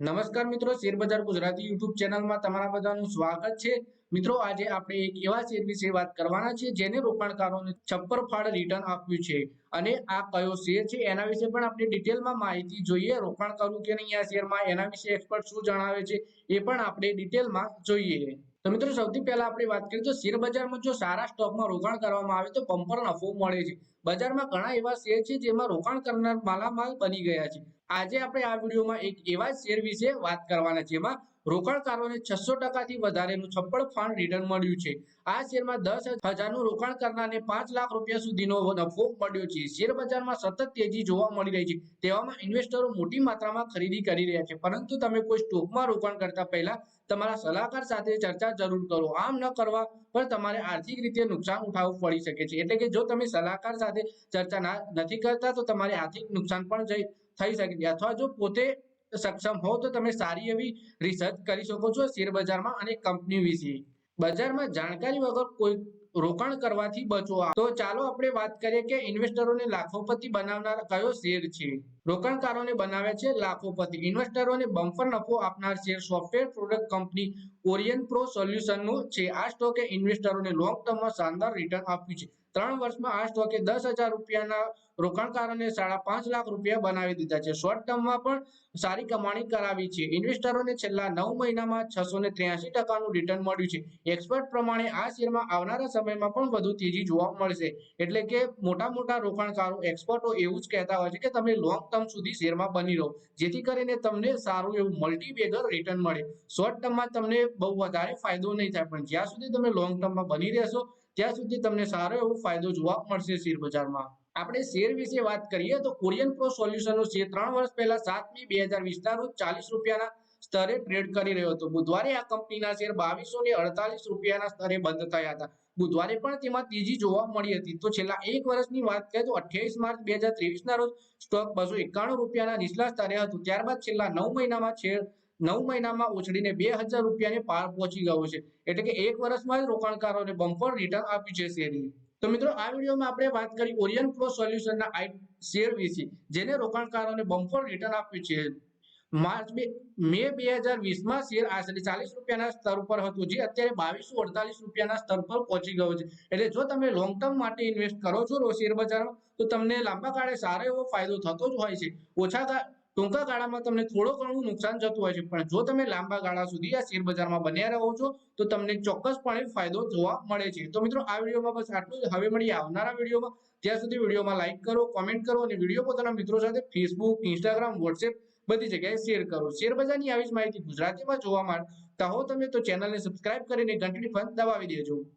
નમસ્કાર મિત્રો શેરબજાર ગુજરાતી યુટ્યુબ ચેનલમાં તમારા બધાનું સ્વાગત છે. મિત્રો, આજે આપણે એક એવા શેર વિશે વાત કરવાના છે જેને રોકાણકારોને છપ્પર ફાળ રિટર્ન આપ્યું છે. અને આ કયો શેર છે એના વિશે પણ આપણે ડિટેલમાં માહિતી જોઈએ. રોકાણ કરવું કે નહીં આ શેરમાં, એના વિશે એક્સપર્ટ શું જણાવે છે એ પણ આપણે ડિટેલમાં જોઈએ. તો મિત્રો, સૌથી પહેલા આપણે વાત કરીએ તો શેર બજારમાં જો સારા સ્ટોકમાં રોકાણ કરવામાં આવે તો બમ્પર નફો મળે છે. બજારમાં ઘણા એવા શેર છે જેમાં રોકાણ કરનાર માલામાલ બની ગયા છે. આજે આપણે આ વિડીયોમાં એક એવા શેર વિશે વાત કરવાના છે જેમાં રોકાણકારોને છસો ટકાથી વધારેનું છપ્પડ ફાંડ રિટર્ન મળ્યું છે. આ શેરમાં દસ હજારનું રોકાણ કરનારને પાંચ લાખ રૂપિયા સુધીનો નફો મળ્યો છે. શેર બજારમાં સતત તેજી જોવા મળી રહી છે. તેવામાં ઇન્વેસ્ટરો મોટી માત્રામાં ખરીદી કરી રહ્યા છે. પરંતુ તમે કોઈ સ્ટોકમાં રોકાણ કરતા પહેલા તમારા સલાહકાર સાથે ચર્ચા જરૂર કરો. આમ ન કરવા પર તમારે આર્થિક રીતે નુકસાન ઉઠાવવું પડી શકે છે. એટલે કે જો તમે સલાહકાર સાથે ચર્ચા નથી કરતા, તો તમારે આર્થિક નુકસાન પણ જઈ થઈ શકે છે. અથવા જો પોતે સક્ષમ હો તો તમે સારી એવી રિસર્ચ કરી શકો છો શેર બજારમાં અને કંપની વિશે. બજારમાં જાણકારી વગર કોઈ રોકાણ કરવાથી બચવા તો ચાલો આપણે વાત કરીએ કે ઇન્વેસ્ટરોને લાખોપતિ બનાવનાર કયો શેર છે? રોકાણકારોને બનાવે છે લાખોપતિ. ઇન્વેસ્ટરોને બમ્પર નફો આપનાર share software product company Orion pro સોલ્યુશનનું છે. આ સ્ટોકે ઇન્વેસ્ટરોને લોંગ ટર્મમાં શાનદાર રિટર્ન આપ્યું છે. ત્રણ વર્ષમાં આ સ્ટોકે દસ હજાર રૂપિયાના રોકાણકારોને સાડા પાંચ લાખ રૂપિયા બનાવી દીધા છે. શોર્ટ ટર્મમાં પણ સારી કમાણી કરાવી છે. ઇન્વેસ્ટરોને છેલ્લા નવ મહિનામાં છસો ને ત્ર્યાસી ટકાનું રિટર્ન મળ્યું છે. એક્સપર્ટ પ્રમાણે આ શેરમાં આવનારા સમયમાં પણ વધુ તેજી જોવા મળશે. એટલે કે મોટા મોટા રોકાણકારો એક્સપર્ટો એવું જ કહેતા હોય છે કે તમે લોંગ ટર્મ સુધી શેરમાં બની રહો. જેથી કરીને તમને સારું એવું મલ્ટીબેગર રિટર્ન મળે. શોર્ટ ટર્મમાં તમને બહુ વધારે ફાયદો નહીં થાય, પણ જ્યાં સુધી તમે લોંગ ટર્મમાં બની રહેશો, ત્યાં સુધી તમને સારો એવો ફાયદો જોવા મળશે શેર બજારમાં આપણે શેર વિશે વાત કરીએ તો કોરિયન પ્રો સોલ્યુશનનો શેર ત્રણ વર્ષ પહેલા સાત મે બે હજાર વીસના રોજ ચાલીસ રૂપિયાના સ્તરે ટ્રેડ કરી રહ્યો હતો. બુધવારે આ કંપનીના શેર બાવીસો ને અડતાલીસ રૂપિયાના સ્તરે બંધ થયા હતા. બુધવારે પણ તેમાં તેજી જોવા મળી હતી. તો છેલ્લા એક વર્ષની વાત કરીએ તો અઠ્યાવીસ માર્ચ બે હજાર ત્રેવીસના રોજ સ્ટોક બસો એકાણું રૂપિયાના નીચલા સ્તરે હતું. ત્યારબાદ છેલ્લા નવ મહિનામાં શેર નવ મહિનામાં ઉછળીને બે હજાર રૂપિયાને પાર પહોંચી ગયો છે. એટલે કે એક વર્ષમાં જ રોકાણકારોને બમ્પર રિટર્ન આપ્યું છે શેરની. તો મિત્રો, આ વિડીયોમાં આપણે વાત કરી ઓરિયન પ્રો સોલ્યુશનના શેર વિશે, જેને રોકાણકારોને બમ્પર રિટર્ન આપ્યું છે. માર્ચ બે, મે બે હજાર વીસમાં શેર આશરે ચાલીસ રૂપિયાના સ્તર પર હતું, જે અત્યારે બાવીસો અડતાલીસ રૂપિયાના સ્તર પર પહોંચી ગયો છે. એટલે જો તમે લોંગ ટર્મ માટે ઇન્વેસ્ટ કરો છો શેર બજારમાં, તો તમને લાંબા ગાળે સારો એવો ફાયદો થતો જ હોય છે. ઓછા ટૂંકા ગાળામાં તમને થોડો ઘણું નુકસાન જતું હોય છે, પણ જો તમે લાંબા ગાળા સુધી આ શેર બજારમાં બન્યા રહો છો, તો તમને ચોક્કસપણે ફાયદો જોવા મળે છે. તો મિત્રો, આ વિડીયોમાં બસ આટલું જ. હવે મળીએ આવનારા વિડીયોમાં. ત્યાં સુધી વિડીયોમાં લાઇક કરો કોમેન્ટ કરો અને વીડિયો પોતાના મિત્રો સાથે ફેસબુક ઇન્સ્ટાગ્રામ વોટ્સએપ બધી જગ્યાએ શેર કરો. શેર બજારની આવી જ માહિતી ગુજરાતીમાં જોવા માંગતા હો તમે તો ચેનલને સબસ્ક્રાઇબ કરીને ઘંટડી પણ દબાવી દેજો.